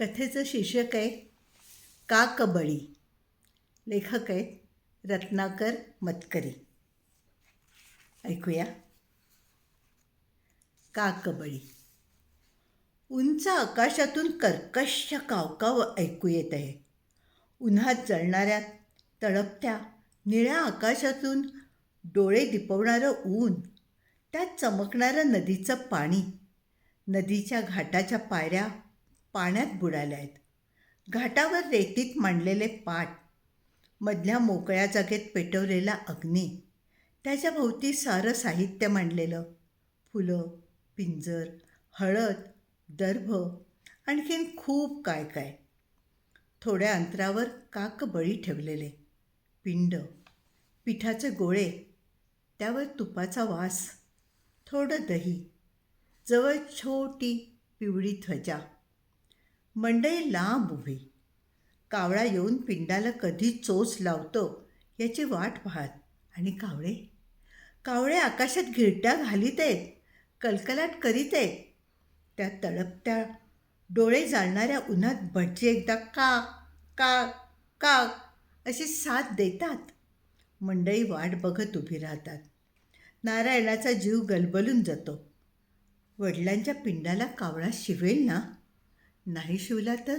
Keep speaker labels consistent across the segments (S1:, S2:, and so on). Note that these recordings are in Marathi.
S1: कथेचं शीर्षक आहे काकबळी लेखक आहेत रत्नाकर मतकरी. ऐकूया. काकबळी उंच आकाशातून कर्कश कावकाव ऐकू येत आहे. उन्हात जळणाऱ्या तळपत्या निळ्या आकाशातून डोळे दिपवणारं ऊन त्यात चमकणारं नदीचं पाणी नदीच्या घाटाच्या पायऱ्या पाण्यात बुडाल्या आहेत. घाटावर रेतीत मांडलेले पाट मधल्या मोकळ्या जागेत पेटवलेला अग्नी त्याच्या भोवती सारं साहित्य मांडलेलं. फुलं पिंजर हळद दर्भ आणखीन खूप काय काय. थोड्या अंतरावर काक बळी ठेवलेले. पिंड पिठाचे गोळे त्यावर तुपाचा वास थोडं दही जवळ छोटी पिवळी ध्वजा. मंडई लांब उभी. कावळा येऊन पिंडाला कधी चोच लावतो याची वाट पाहत. आणि कावळे? कावळे आकाशात घिरट्या घालीत आहेत कलकलाट करीत आहेत. त्या तळपत्या डोळे जाळणाऱ्या उन्हात भटजी एकदा का का का अशी साथ देतात. मंडई वाट बघत उभी राहतात. नारायणाचा जीव गलबलून जातो. वडिलांच्या पिंडाला कावळा शिवेल ना? नाही शिवला तर?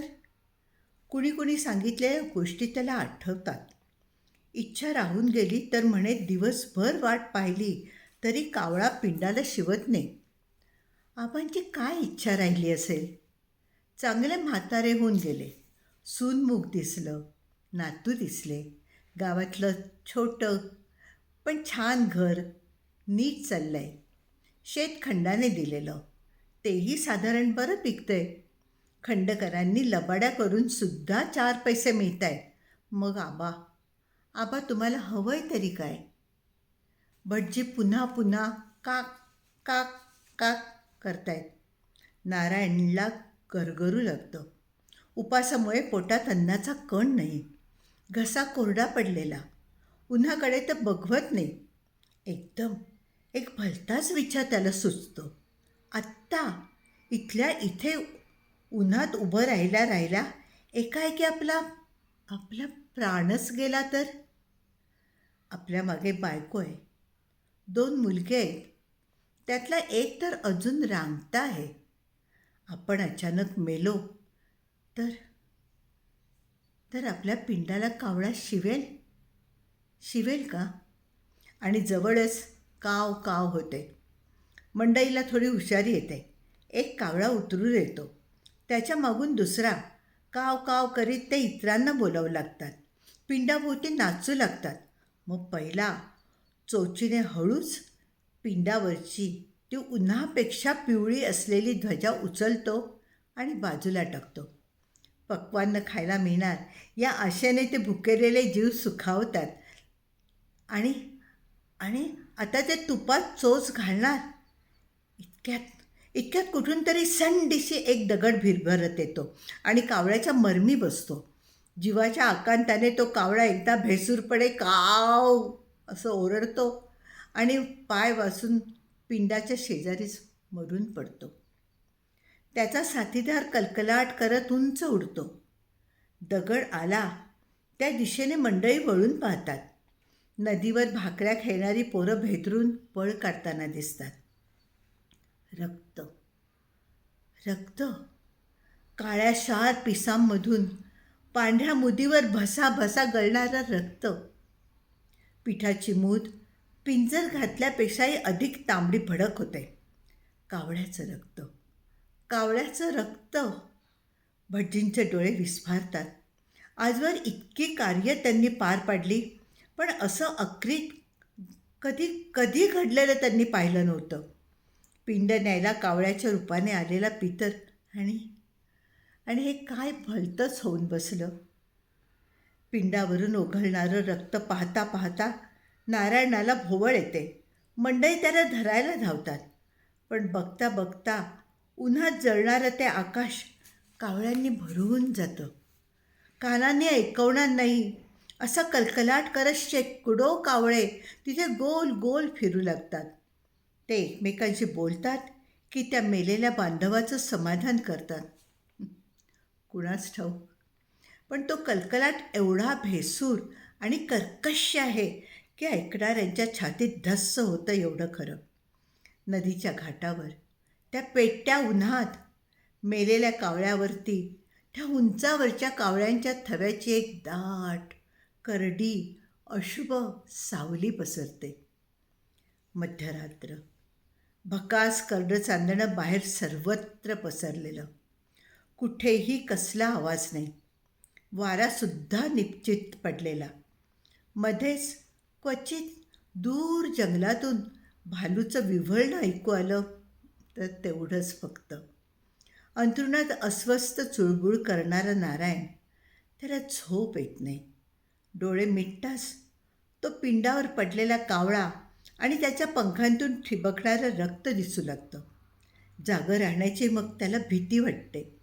S1: कुणी कुणी सांगितलेल्या गोष्टी त्याला आठवतात. इच्छा राहून गेली तर म्हणे दिवसभर वाट पाहिली तरी कावळा पिंडाला शिवत नाही. आबांची काय इच्छा राहिली असेल? चांगले म्हातारे होऊन गेले. सूनमुख दिसलं नातू दिसले गावातलं छोटं पण छान घर नीट चाललंय. शेत खंडाने दिलेलं. तेही साधारण बरं पिकतं आहे खंडकरांनी लबाड्या करून सुद्धा चार पैसे मिळत आहेत मग आबा आबा तुम्हाला हवंय तरी काय? भटजी पुन्हा पुन्हा काक काक काक करतायत. नारायणला गरगरू लागतं. उपासामुळे पोटात अन्नाचा कण नाही. घसा कोरडा पडलेला. उन्हाकडे तर बघवत नाही. एकदम एक भलताच विचार त्याला सुचतो. आत्ता इथल्या इथे उन्हात उभं राहिला राहिला एकाएकी आपला आपला प्राणच गेला तर? आपल्या मागे बायको आहे. दोन मुलगे आहेत. त्यातला एक तर अजून रांगता आहे. आपण अचानक मेलो तर तर आपल्या पिंडाला कावळा शिवेल? शिवेल का? आणि जवळच काव काव होते. मंडईला थोडी हुशारी येते. एक कावळा उतरून येतो त्याच्या मागून दुसरा. काव काव करीत ते इतरांना बोलावं लागतात. पिंडाभोवती नाचू लागतात. मग पहिला. चोचीने हळूच पिंडावरची ती उन्हापेक्षा पिवळी असलेली ध्वजा उचलतो आणि बाजूला टाकतो. पक्वान्न खायला मिळणार. या आशेने ते भुकेलेले जीव सुखावतात. आणि आणि आता ते तुपात चोच घालणार. इतक्यात इतक्यात कुठून तरी संडीशी एक दगड भिरभरत येतो आणि कावळ्याच्या मरमी बसतो. जीवाच्या आकांताने तो कावळा एकदा भेसूरपणे काव असं ओरडतो आणि पाय वासून पिंडाच्या शेजारीच मरून पडतो. त्याचा साथीदार कलकलाट करत उंच उडतो. दगड आला त्या दिशेने मंडळी वळून पाहतात. नदीवर भाकऱ्या खेळणारी पोरं भेदरून पळ काढताना दिसतात. रक्त. रक्त. काळ्या शार पिसांमधून पांढऱ्या मुदीवर भसा भसा गळणारं रक्त. पिठाची मूद पिंजर घातल्यापेक्षाही अधिक तांबडी भडक होते. कावळ्याचं रक्त. कावळ्याचं रक्त. भटजींचे डोळे विस्फारतात. आजवर इतकी कार्य त्यांनी पार पाडली पण असं अक्रीत कधी कधी घडलेलं त्यांनी पाहिलं नव्हतं. पिंड न्यायला कावळ्याच्या रूपाने आलेला पितर. आणि आणि हे काय भलतंच होऊन बसलं. पिंडावरून ओघळणारं रक्त पाहता पाहता नारायणाला भोवळ येते. मंडई त्याला धरायला धावतात. पण बघता बघता उन्हात जळणारं ते आकाश कावळ्यांनी भरून जातं. कानाने ऐकवणार नाही. असा कलकलाट करत शेकडो कावळे तिथे गोल गोल फिरू लागतात. ते एकमेकांशी बोलतात की त्या मेलेल्या बांधवाचं समाधान करतात. कुणाच ठाऊक. पण तो कलकलाट एवढा भेसूर आणि कर्कश आहे की ऐकणाऱ्यांच्या छातीत धस्स होतं एवढं खरं. नदीच्या घाटावर त्या पेट्या उन्हात मेलेल्या कावळ्यावरती त्या उंचावरच्या कावळ्यांच्या थव्याची एक दाट करडी अशुभ सावली पसरते. मध्यरात्र भकास करडं चांदणं बाहेर सर्वत्र पसरलेलं. कुठेही कसला आवाज नाही. वारासुद्धा निश्चित पडलेला. मध्येच क्वचित दूर जंगलातून भालूचं विव्हळणं ऐकू आलं तर तेवढंच फक्त. अंथरुणात अस्वस्थ चुळबुळ करणारा नारायण त्याला झोप येत नाही. डोळे मिटताच तो पिंडावर पडलेला कावळा आणि त्याच्या पंखांतून ठिबकणारं रक्त दिसू लागतं. जागं राहण्याची मग त्याला भीती वाटते.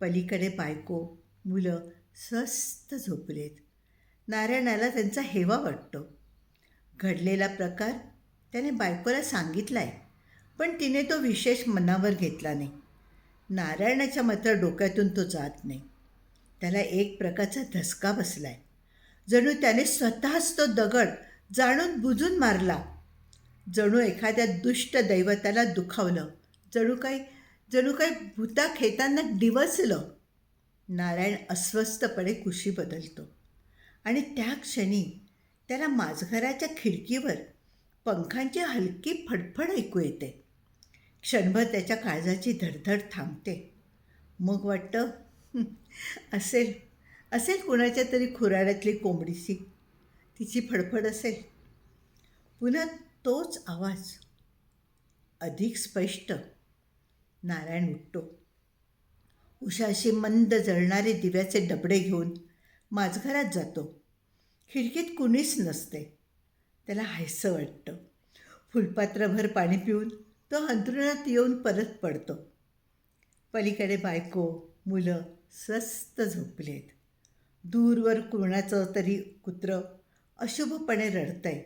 S1: पलीकडे बायको मुलं स्वस्त झोपलेत. नारायणाला त्यांचा हेवा वाटतो. घडलेला प्रकार त्याने बायकोला सांगितला आहे पण तिने तो विशेष मनावर घेतला नाही. नारायणाच्या मात्र डोक्यातून तो जात नाही. त्याला एक प्रकारचा धसका बसला आहे जणू त्याने स्वतःच तो दगड जाणून बुजून मारला. जणू एखाद्या दुष्ट दैवताला दुखावलं जणू काही जणू काही भूता खेताना डिवचलं नारायण अस्वस्थपणे कुशी बदलतो. आणि त्या क्षणी त्याला माझघराच्या खिडकीवर पंखांची हलकी फडफड ऐकू येते. क्षणभर त्याच्या काळजाची धडधड थांबते. मग वाटतं असेल असेल कुणाच्या तरी खुराड्यातली कोंबडीची तिची फडफड असेल. पुन्हा तोच आवाज अधिक स्पष्ट. नारायण उठतो उशाशी मंद जळणारे दिव्याचे डबडे घेऊन माझघरात जातो. खिडकीत कुणीच नसते. त्याला हायसं वाटतं. फुलपात्रभर पाणी पिऊन तो अंतरुणात येऊन परत पडतो. पलीकडे बायको मुलं स्वस्त झोपलेत. दूरवर कुणाचं तरी कुत्रं अशुभपणे रडतंय.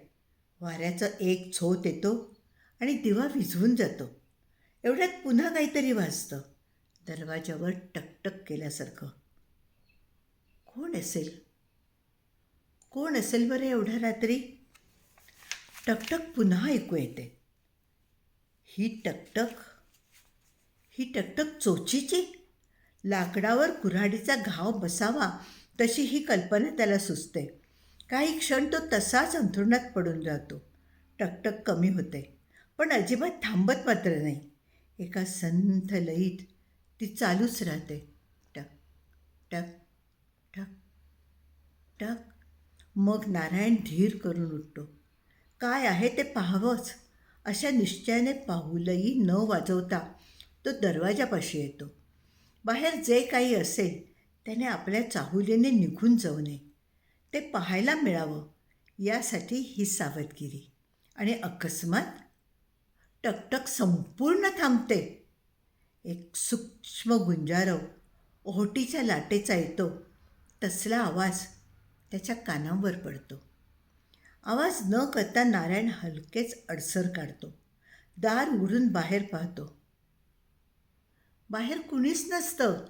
S1: वाऱ्याचं एक झोत येतो आणि दिवा विझवून जातो. एवढ्यात पुन्हा काहीतरी वाजतं. दरवाजावर टकटक केल्यासारखं. कोण असेल? कोण असेल बरं एवढ्या रात्री? टकटक पुन्हा ऐकू येते. ही टकटक ही टकटक चोचीची? लाकडावर कुऱ्हाडीचा घाव बसावा तशी ही कल्पना त्याला सुचते. काही क्षण तो तसाच अंथरुणात पडून राहतो. टकटक कमी होते पण अजिबात थांबत मात्र नाही. एका संथ लईत ती चालूच राहते. टक टक टक टक. मग नारायण धीर करून उठतो. काय आहे ते पाहावंच. अशा निश्चयाने पाऊलही न वाजवता तो दरवाजापाशी येतो. बाहेर जे काही असेल त्याने आपल्या चाहुलीने निघून जाऊ नये. ते पाहायला मिळावं यासाठी ही सावधगिरी आणि अकस्मात टकटक संपूर्ण थांबते. एक सूक्ष्म गुंजारव ओहोटीच्या लाटेचा येतो. तसला आवाज त्याच्या कानांवर पडतो. आवाज न करता नारायण हलकेच अडसर काढतो. दार उघडून बाहेर पाहतो. बाहेर कुणीच नसतं.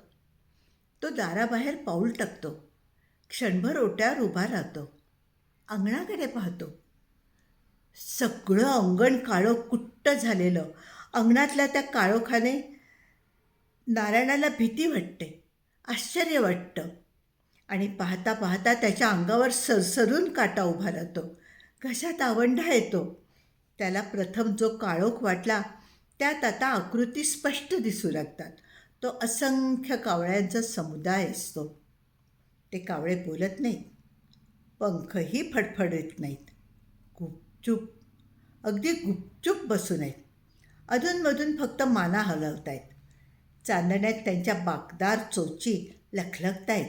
S1: तो दाराबाहेर पाऊल टाकतो. क्षणभर ओट्यावर उभा राहतो. अंगणाकडे पाहतो. सगळं अंगण काळो कुट्ट झालेलं. अंगणातल्या त्या काळोखाने नारायणाला भीती वाटते आश्चर्य वाटतं. आणि पाहता पाहता त्याच्या अंगावर सरसरून काटा उभा राहतो. घशात आवंढा येतो. त्याला प्रथम जो काळोख वाटला त्यात आता आकृती स्पष्ट दिसू लागतात. तो असंख्य कावळ्यांचा समुदाय असतो. ते कावळे बोलत नाहीत. पंखही फडफडत नाहीत. गुपचूप. अगदी गुपचूप बसून आहेत अधूनमधून फक्त माना हलवत आहेत चांदण्यात त्यांच्या बाकदार चोची लखलखतायत.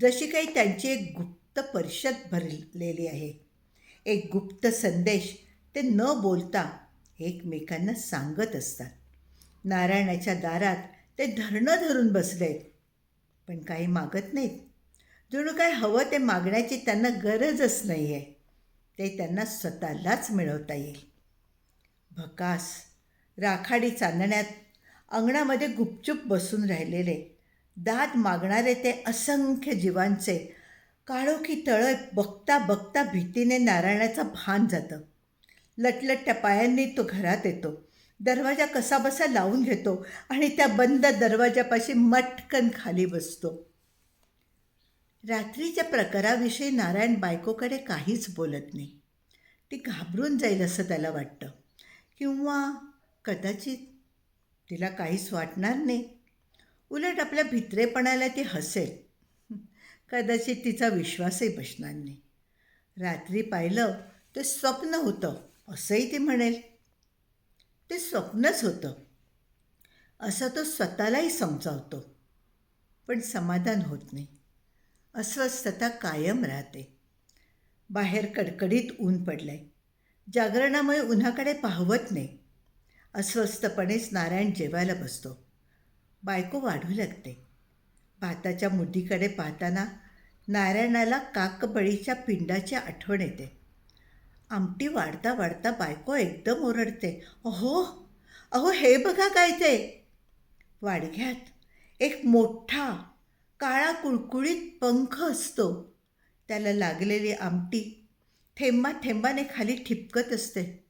S1: जशी काही त्यांची एक गुप्त परिषद भरलेली आहे. एक गुप्त संदेश ते न बोलता एकमेकांना सांगत असतात. नारायणाच्या दारात ते धरणं धरून बसलेत. पण काही मागत नाहीत. जणू काय हवं ते मागण्याची त्यांना गरजच नाही आहे ते त्यांना स्वतःलाच मिळवता येईल. भकास राखाडी चांदण्यात अंगणामध्ये गुपचूप बसून राहिलेले दाद मागणारे ते असंख्य जीवांचे काळोखी तळं बघता बघता भीतीने नारायणाचं भान जातं. लटलटत्या पायांनी तो घरात येतो. दरवाजा कसाबसा लावून घेतो आणि त्या बंद दरवाजापाशी मटकन खाली बसतो. रात्रीच्या प्रकाराविषयी नारायण बायकोकडे काहीच बोलत नाही. ती घाबरून जाईल असं त्याला वाटतं. किंवा कदाचित तिला काहीच वाटणार नाही. उलट आपल्या भित्रेपणाला ती हसेल. कदाचित तिचा विश्वासही बसणार नाही. रात्री पाहिलं ते स्वप्न होतं असंही ती म्हणेल. ते स्वप्नच होतं. असं तो स्वतःलाही समजावतो. पण समाधान होत नाही. अस्वस्थता कायम राहते. बाहेर कडकडीत ऊन पडलंय. जागरणामुळे उन्हाकडे पाहवत नाही. अस्वस्थपणेच नारायण जेवायला बसतो. बायको वाढू लागते. भाताच्या मुठीकडे पाहताना नारायणाला काकबळीच्या पिंडाची आठवण येते. आमटी वाढता वाढता बायको एकदम ओरडते. अहो अहो हे बघा काय ते. वाडघ्यात. एक मोठा काळा कुळकुळीत पंख असतो. त्याला लागलेली आमटी थेंबा थेंबाने खाली ठिपकत असते.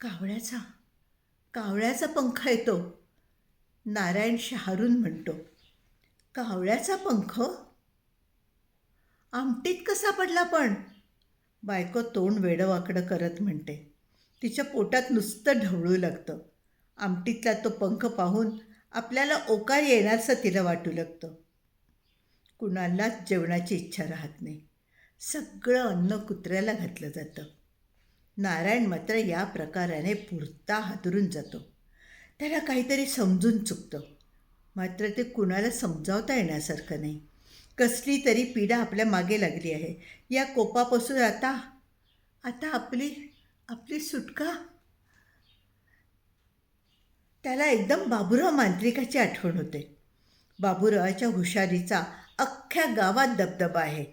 S1: कावळ्याचा कावळ्याचा पंख येतो. नारायण शहारून म्हणतो कावळ्याचा पंख? आमटीत कसा पडला पण? बायको तोंड वेडवाकडं करत म्हणते. तिच्या पोटात नुसतं ढवळू लागतं. आमटीतला तो पंख पाहून आपल्याला ओकार येणारसं तिला वाटू लागतं. कुणालाच जेवणाची इच्छा राहत नाही. सगळं अन्न कुत्र्याला घातलं जातं. नारायण मात्र या प्रकाराने पुरता हादरून जातो. त्याला काहीतरी समजून चुकतं. मात्र ते कुणाला समजावता येण्यासारखं नाही. कसली तरी पीडा आपल्या मागे लागली आहे. या कोपापासून आता आता आपली आपली सुटका त्याला एकदम बाबुराव मांत्रिकाची आठवण होते. बाबुरावाच्या हुशारीचा अख्ख्या गावात दबदबा आहे.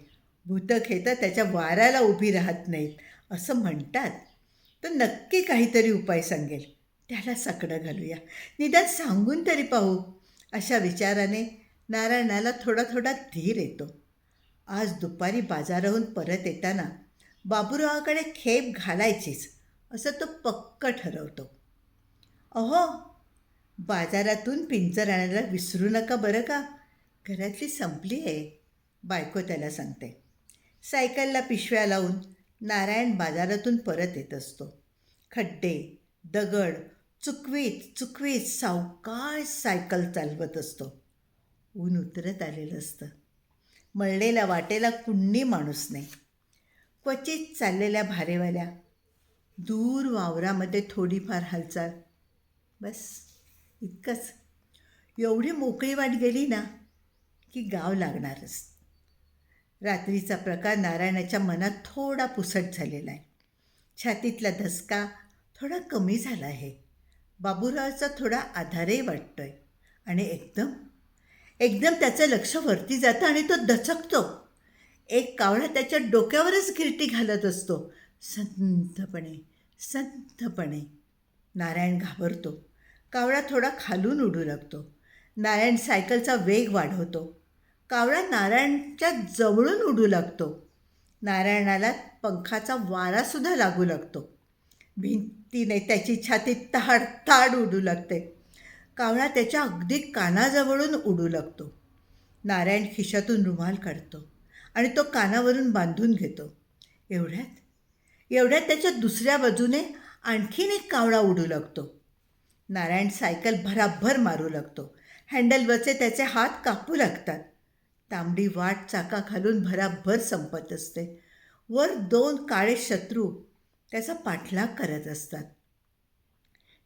S1: भूतखेतं त्याच्या वाऱ्याला उभी राहत नाहीत असं म्हणतात. तर नक्की काहीतरी उपाय सांगेल. त्याला साकडं घालूया. निदान सांगून तरी पाहू. अशा विचाराने नारायणाला थोडा थोडा धीर येतो. आज दुपारी बाजाराहून परत येताना बाबुरावाकडे खेप घालायचीच असं तो पक्क ठरवतो. अहो बाजारातून पिंजर आणायला विसरू नका बरं का? घरातली संपली आहे बायको त्याला सांगते. सायकलला पिशव्या लावून नारायण बाजारातून परत येत असतो. खड्डे दगड चुकवीत चुकवीत सावकाश सायकल चालवत असतो. ऊन उतरत आलेलं असतं. मळलेल्या वाटेला कुणी माणूस नाही. क्वचित चाललेल्या भारेवाल्या दूर वावरामध्ये थोडीफार हालचाल. बस. इतकंच. एवढी मोकळी वाट गेली ना की गाव लागणारच. रात्रीचा प्रकार नारायणाच्या मनात थोडा पुसट झालेला आहे. छातीतला धसका थोडा कमी झाला आहे. बाबूरावचा थोडा आधारही वाटतोय. आणि एकदम एकदम त्याचं लक्ष वरती जातं आणि तो दचकतो. एक कावळा त्याच्या डोक्यावरच गिरटी घालत असतो. संथपणे संथपणे. नारायण घाबरतो. कावळा थोडा खालून उडू लागतो. नारायण सायकलचा वेग वाढवतो. कावळा नारायणच्या जवळून उडू लागतो. नारायणाला पंखाचा वारासुद्धा लागू लागतो. भिंतीने त्याची छाती ताड ताड उडू लागते. कावळा त्याच्या अगदी कानाजवळून उडू लागतो. नारायण खिशातून रुमाल काढतो आणि तो कानावरून बांधून घेतो. एवढ्यात? एवढ्यात त्याच्या दुसऱ्या बाजूने आणखीन एक कावळा उडू लागतो. नारायण सायकल भराभर मारू लागतो. हँडलवरचे त्याचे हात कापू लागतात. तांबडी वाट चाका घालून भराभर संपत असते. वर दोन काळे शत्रू त्याचा पाठलाग करत असतात.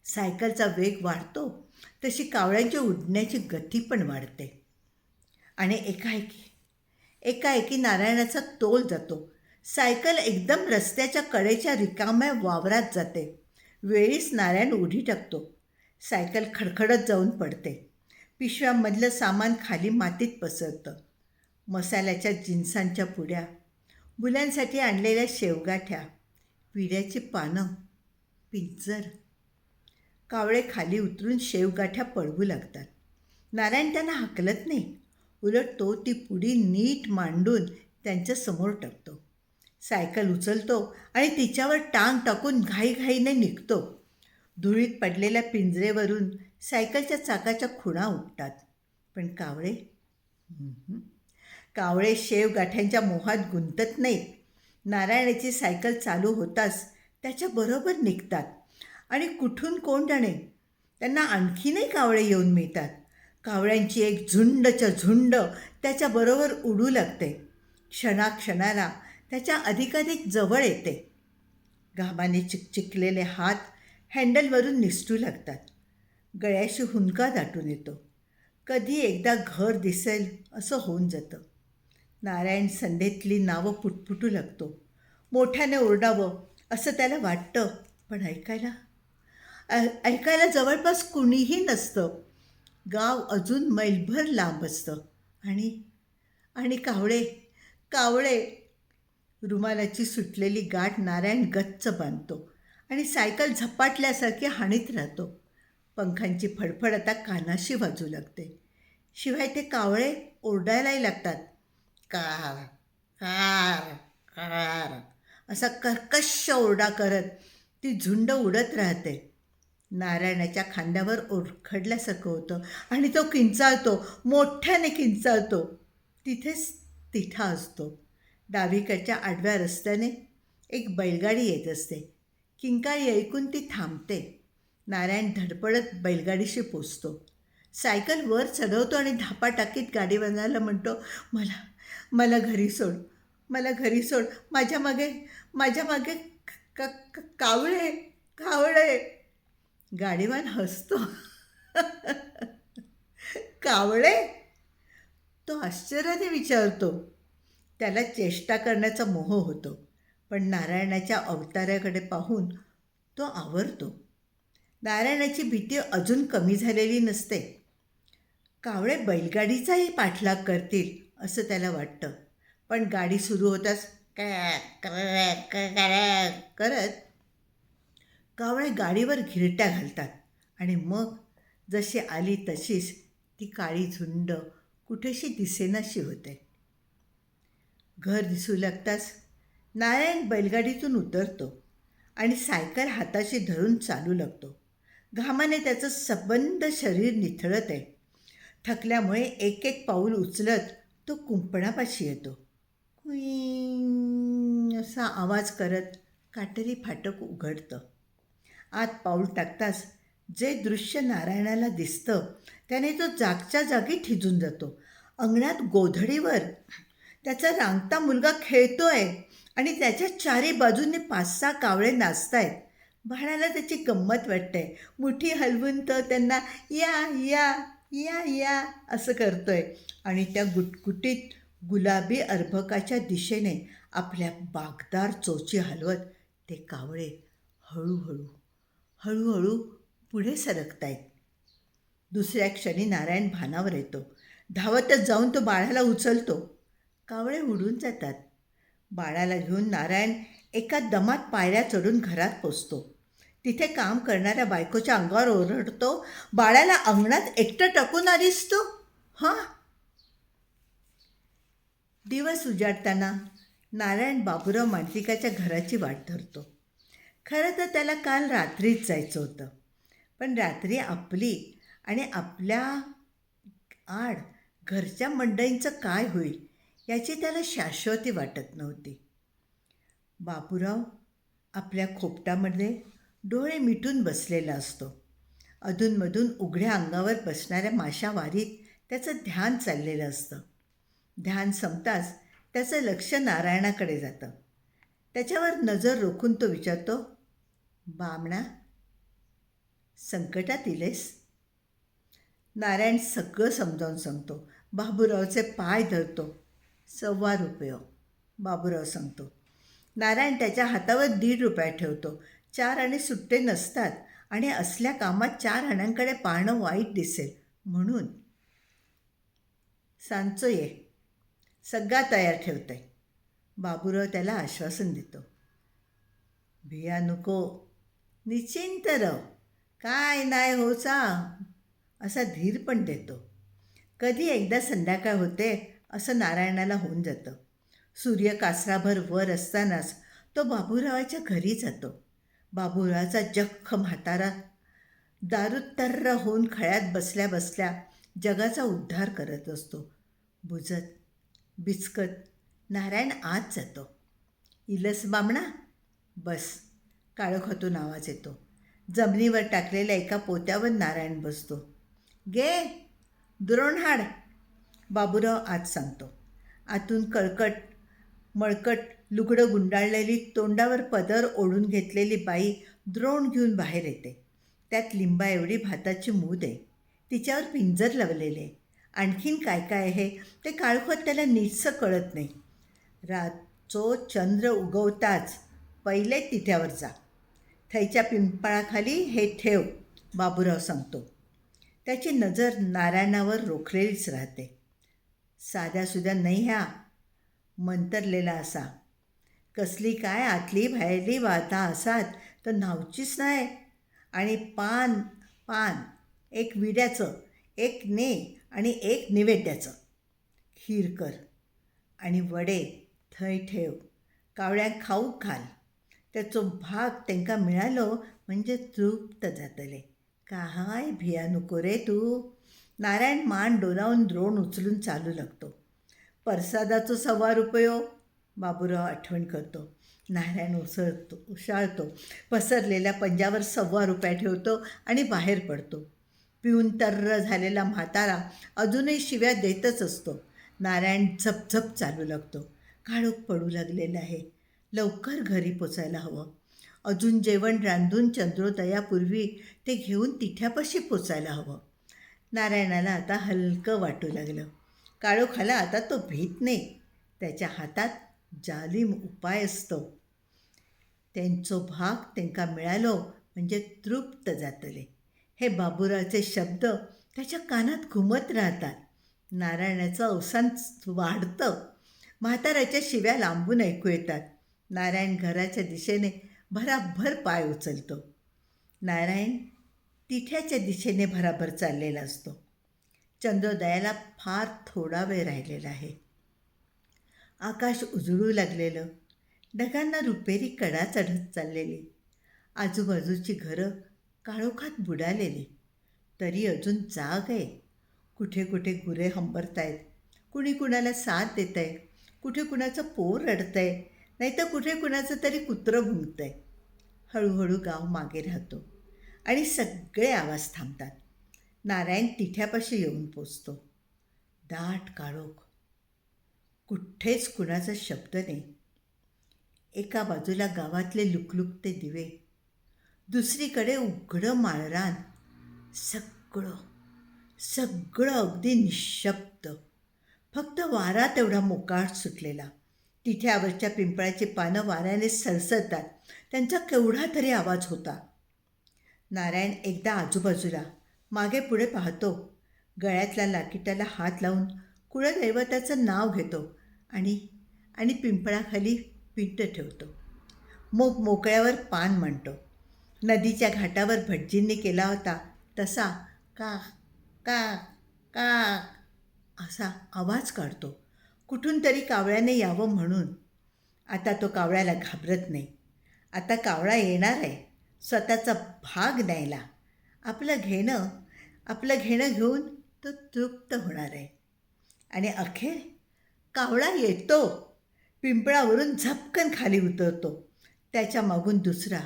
S1: सायकलचा वेग वाढतो तशी कावळ्यांची उडण्याची गती पण वाढते. आणि एकाएकी एकाएकी नारायणाचा तोल जातो. सायकल एकदम रस्त्याच्या कडेच्या रिकाम्या वावरात जाते. वेळीच नारायण उडी टाकतो. सायकल खडखडत जाऊन पडते. पिशव्यामधलं सामान खाली मातीत पसरतं. मसाल्याच्या जिन्सांच्या पुड्या. मुलांसाठी आणलेल्या शेवगाठ्या. विड्याची पानं. पिंजर. कावळे खाली उतरून शेवगाठ्या पळवू लागतात. नारायण त्यांना हाकलत नाही. उलट तो ती पुडी नीट मांडून त्यांच्यासमोर टाकतो. सायकल उचलतो आणि तिच्यावर टांग टाकून घाईघाईने निघतो. धुळीत पडलेल्या पिंजरेवरून सायकलच्या चाकाच्या खुणा उठतात. पण कावळे? कावळे शेव गाठ्यांच्या मोहात गुंतत नाहीत. नारायणाची सायकल चालू होताच त्याच्याबरोबर निघतात. आणि कुठून कोण जाणे? त्यांना आणखीनही कावळे येऊन मिळतात. कावळ्यांची एक झुंडच्या झुंड त्याच्याबरोबर उडू लागते. क्षणाक्षणाला त्याच्या अधिकाधिक जवळ येते. घामाने चिकचिकलेले हात हँडलवरून निसटू लागतात. गळ्याशी हुंका दाटून येतो. कधी एकदा घर दिसेल असं होऊन जातं. नारायण संध्येतली नावं पुटपुटू लागतो. मोठ्याने ओरडावं असं त्याला वाटतं पण ऐकायला? ऐ- ऐकायला जवळपास कुणीही नसतं. गाव अजून मैलभर लांब असतं. आणि आणि कावळे कावळे! रुमालाची सुटलेली गाठ नारायण गच्च बांधतो. आणि सायकल झपाटल्यासारखी हाणीत राहतो. पंखांची फडफड आता कानाशी वाजू लागते. शिवाय ते कावळे ओरडायलाही लागतात. कार कार कार. असा कर्कश ओरडा करत ती झुंड उडत राहते. नारायणाच्या खांद्यावर ओरखडल्यासारखं होतं आणि तो किंचाळतो. मोठ्याने किंचाळतो. तिथेच तिठा असतो. डावीकडच्या आडव्या रस्त्याने एक बैलगाडी येत असते. किंकाळी ऐकून ती थांबते. नारायण धडपडत बैलगाडीशी पोचतो. सायकल वर चढवतो आणि धापा टाकीत गाडीवाल्याला म्हणतो मला मला घरी सोड मला घरी सोड माझ्या मागे माझ्या मागे क क- कावळे कावळे. गाडीवान हसतो. कावळे? तो आश्चर्याने विचारतो. त्याला चेष्टा करण्याचा मोह होतो. पण नारायणाच्या अवताराकडे पाहून तो आवरतो. नारायणाची भीती अजून कमी झालेली नसते. कावळे बैलगाडीचाही पाठलाग करतील असं त्याला वाटतं. पण गाडी सुरू होताच कॅक करत कावळे गाडीवर घिरट्या घालतात. आणि मग जशी आली तशीच ती काळी झुंड कुठेशी दिसेनाशी होते. घर दिसू लागताच नारायण बैलगाडीतून उतरतो आणि सायकल हाताशी धरून चालू लागतो. घामाने त्याचं सबंध शरीर निथळत आहे. थकल्यामुळे एक एक पाऊल उचलत तो कुंपणापाशी येतो. कुई असा आवाज करत काटेरी फाटक उघडतं. आत पाऊल टाकताच जे दृश्य नारायणाला दिसतं त्याने तो जागच्या जागी ठिजून जातो. अंगणात गोधडीवर त्याचा रांगता मुलगा खेळतो आहे आणि त्याच्या चारी बाजूने पाच सहा कावळे नाचतायत. बाळाला त्याची गंमत वाटते. मुठी हलवून तर त्यांना या या या या असं करतोय. आणि त्या गुटगुटीत गुलाबी अर्भकाच्या दिशेने आपल्या बागदार चोची हलवत ते कावळे हळूहळू हळूहळू पुढे सरकत आहेत दुसऱ्या क्षणी नारायण भानावर येतो. धावतच जाऊन तो बाळाला उचलतो. कावळे उडून जातात. बाळाला घेऊन नारायण एका दमात पायऱ्या चढून घरात पोचतो. तिथे काम करणाऱ्या बायकोच्या अंगावर ओरडतो बाळाला अंगणात एकटं टाकून आलीस तू? हां? दिवस उजाडताना नारायण बाबूराव मांत्रिकाच्या घराची वाट धरतो. खरं तर त्याला काल रात्रीच जायचं होतं. पण रात्री आपली आणि आपल्या आड घरच्या मंडळींचं काय होईल? याची त्याला शाश्वती वाटत नव्हती. बापूराव आपल्या खोपटामध्ये डोळे मिटून बसलेला असतो. अधूनमधून उघड्या अंगावर बसणाऱ्या माशावारीत त्याचं ध्यान चाललेलं असतं. ध्यान संपताच त्याचं लक्ष नारायणाकडे जातं. त्याच्यावर नजर रोखून तो विचारतो बामणा संकटात इलेस नारायण सगळं समजावून सांगतो. बाबूरावचे पाय धरतो. सव्वा रुपये. बाबूराव सांगतो. नारायण त्याच्या हातावर दीड रुपया ठेवतो. चार आणि सुट्टे नसतात आणि असल्या कामात चार आण्यांकडे पाहणं वाईट दिसेल. म्हणून सांचो ये सगळा तयार ठेवतंय. बाबूराव त्याला आश्वासन देतो. भिया नको. निश्चिंत रव. काय नाही होचा असा धीर पण देतो. कधी एकदा संध्याकाळ होते असं नारायणाला होऊन जातं. सूर्य कासराभर वर असतानाच तो बाबूरावाच्या घरी जातो. बाबूरावाचा जख्ख म्हातारा दारुत्तर्र होऊन खळ्यात बसल्या बसल्या जगाचा उद्धार करत असतो. बुजत बिचकत नारायण आत जातो. इलस बामणा बस. काळोखातून आवाज येतो. जमिनीवर टाकलेल्या एका पोत्यावर नारायण बसतो. गे द्रोणहाड बाबूराव आत सांगतो. आतून कळकट मळकट लुगडं गुंडाळलेली तोंडावर पदर ओढून घेतलेली बाई द्रोण घेऊन बाहेर येते. त्यात लिंबा एवढी भाताची मूद आहे. तिच्यावर पिंजर लावलेले आहे. आणखीन काय काय आहे ते काळखोत त्याला नीटसं कळत नाही. रातचो चंद्र उगवताच पहिले तिथ्यावर जा. थैच्या पिंपळाखाली हे ठेव बाबूराव सांगतो. त्याची नजर नारायणावर रोखलेलीच राहते. साध्यासुद्या नाही ह्या. मंतरलेला असा. कसली काय आतली बाहेरली वाता असात तर न्हावचीच नाही आणि पान पान एक विड्याचं एक ने आणि एक निवेद्याचं. खीर कर आणि वडे थंय ठेव कावळ्यांक खाऊक घाल. त्याचो भाग तांकां मिळालो म्हणजे तृप्त जातले. काय भिया नको रे तू? नारायण मान डोलावून द्रोण उचलून चालू लागतो. परसादाचो सव्वा रुपयो बाबूराव आठवण करतो. नारायण उसळतो उशाळतो पसरलेल्या पंजावर सव्वा रुपया ठेवतो आणि बाहेर पडतो. पिऊन तर्र झालेला म्हातारा अजूनही शिव्या देतच असतो. नारायण झपझप चालू लागतो. काळोख पडू लागलेला आहे. लवकर घरी पोचायला हवं. अजून जेवण रांधून चंद्रोदयापूर्वी ते घेऊन तिठ्यापाशी पोचायला हवं. नारायणाला आता हलकं वाटू लागलं. काळोखाला आता तो भीत नाही. त्याच्या हातात जालिम उपाय असतो. त्यांचो भाग त्यांका मिळालो म्हणजे तृप्त जातले. हे बाबुराचे शब्द त्याच्या कानात घुमत राहतात. नारायणाचं अवसान वाढतं. म्हाताऱ्याच्या शिव्या लांबून ऐकू येतात. नारायण घराच्या दिशेने भराभर पाय उचलतो. नारायण तिठ्याच्या दिशेने भराभर चाललेला असतो. चंद्रोदयाला फार थोडा वेळ राहिलेला आहे. आकाश उजळू लागलेलं. ढगांना रुपेरी कडा चढत चाललेली. आजूबाजूची घरं काळोखात बुडालेली. तरी अजून जाग आहे. कुठे कुठे गुरे हंबरतायत. कुणी कुणाला साथ देत आहे कुठे कुणाचं पोर रडत आहे नाहीतर कुठे कुणाचं तरी कुत्रं भुंकतं आहे हळूहळू गाव मागे राहतो. आणि सगळे आवाज थांबतात. नारायण तिठ्यापाशी येऊन पोचतो. दाट काळोख. कुठेच कुणाचा शब्द नाही. एका बाजूला गावातले लुकलुकते दिवे. दुसरीकडे उघडं माळरान. सगळं सगळं अगदी निशब्द. फक्त वारा तेवढा मोकाट सुटलेला. तिठ्यावरच्या पिंपळाची पानं वाऱ्याने सरसरतात त्यांचा केवढा तरी आवाज होता. नारायण एकदा आजूबाजूला मागे पुढे पाहतो. गळ्यातल्या लाकिटाला हात लावून कुळदैवताचं नाव घेतो आणि आणि पिंपळाखाली पिंट ठेवतो. मग मोकळ्यावर पान म्हणतो नदीच्या घाटावर भटजींनी केला होता तसा का का का असा आवाज काढतो. कुठून तरी कावळ्याने यावं म्हणून. आता तो कावळ्याला घाबरत नाही. आता कावळा येणार आहे. स्वतःचा भाग न्यायला आपलं घेणं आपलं घेणं घेऊन तो तृप्त होणार आहे. आणि अखेर कावळा येतो. पिंपळावरून झपकन खाली उतरतो. त्याच्या मागून दुसरा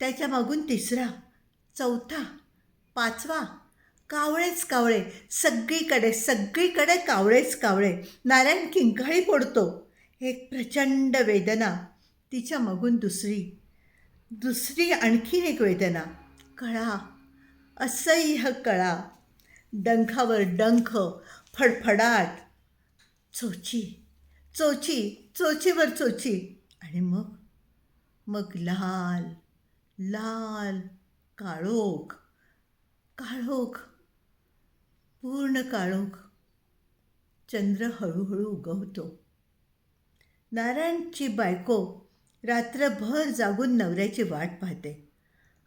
S1: त्याच्या मागून तिसरा चौथा पाचवा. कावळेच कावळे सगळीकडे सगळीकडे कावळेच कावळे. नारायण किंकाळी पडतो. एक प्रचंड वेदना. तिच्या मागून दुसरी दुसरी आणखीन एक वेदना. कळा. असह्य कळा. डंखावर डंख फडफडाट. चोची. चोची. चोचीवर चोची. आणि मग? मग लाल. लाल. काळोख. काळोख. पूर्ण काळोख. चंद्र हळूहळू उगवतो. नारायणची बायको रात्रभर जागून नवऱ्याची वाट पाहते.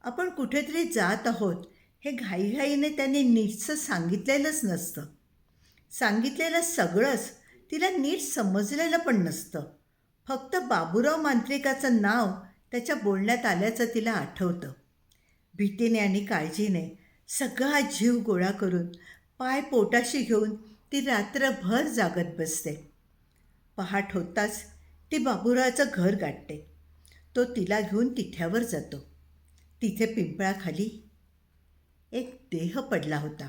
S1: आपण कुठेतरी जात आहोत हे घाईघाईने त्यांनी नीटसं सांगितलेलंच नसतं. सांगितलेलं सगळंच तिला नीट समजलेलं पण नसतं. फक्त बाबूराव मांत्रिकाचं नाव त्याच्या बोलण्यात आल्याचं तिला आठवतं. भीतीने आणि काळजीने सगळा जीव गोळा करून पाय पोटाशी घेऊन ती रात्रभर जागत बसते. पहाट होताच ती बाबुराचं घर गाठते. तो तिला घेऊन तिथ्यावर जातो. तिथे पिंपळाखाली एक देह पडला होता.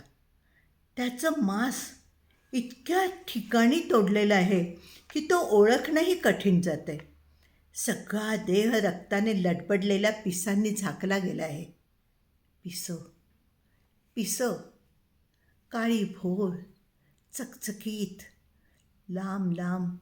S1: त्याचं मांस इतक्या ठिकाणी तोडलेलं आहे की तो ओळखणंही कठीण जाते. सगळा देह रक्ताने लटपडलेल्या पिसांनी झाकला गेला आहे. पिसो पिसो काळी भोर चकचकीत लांब लांब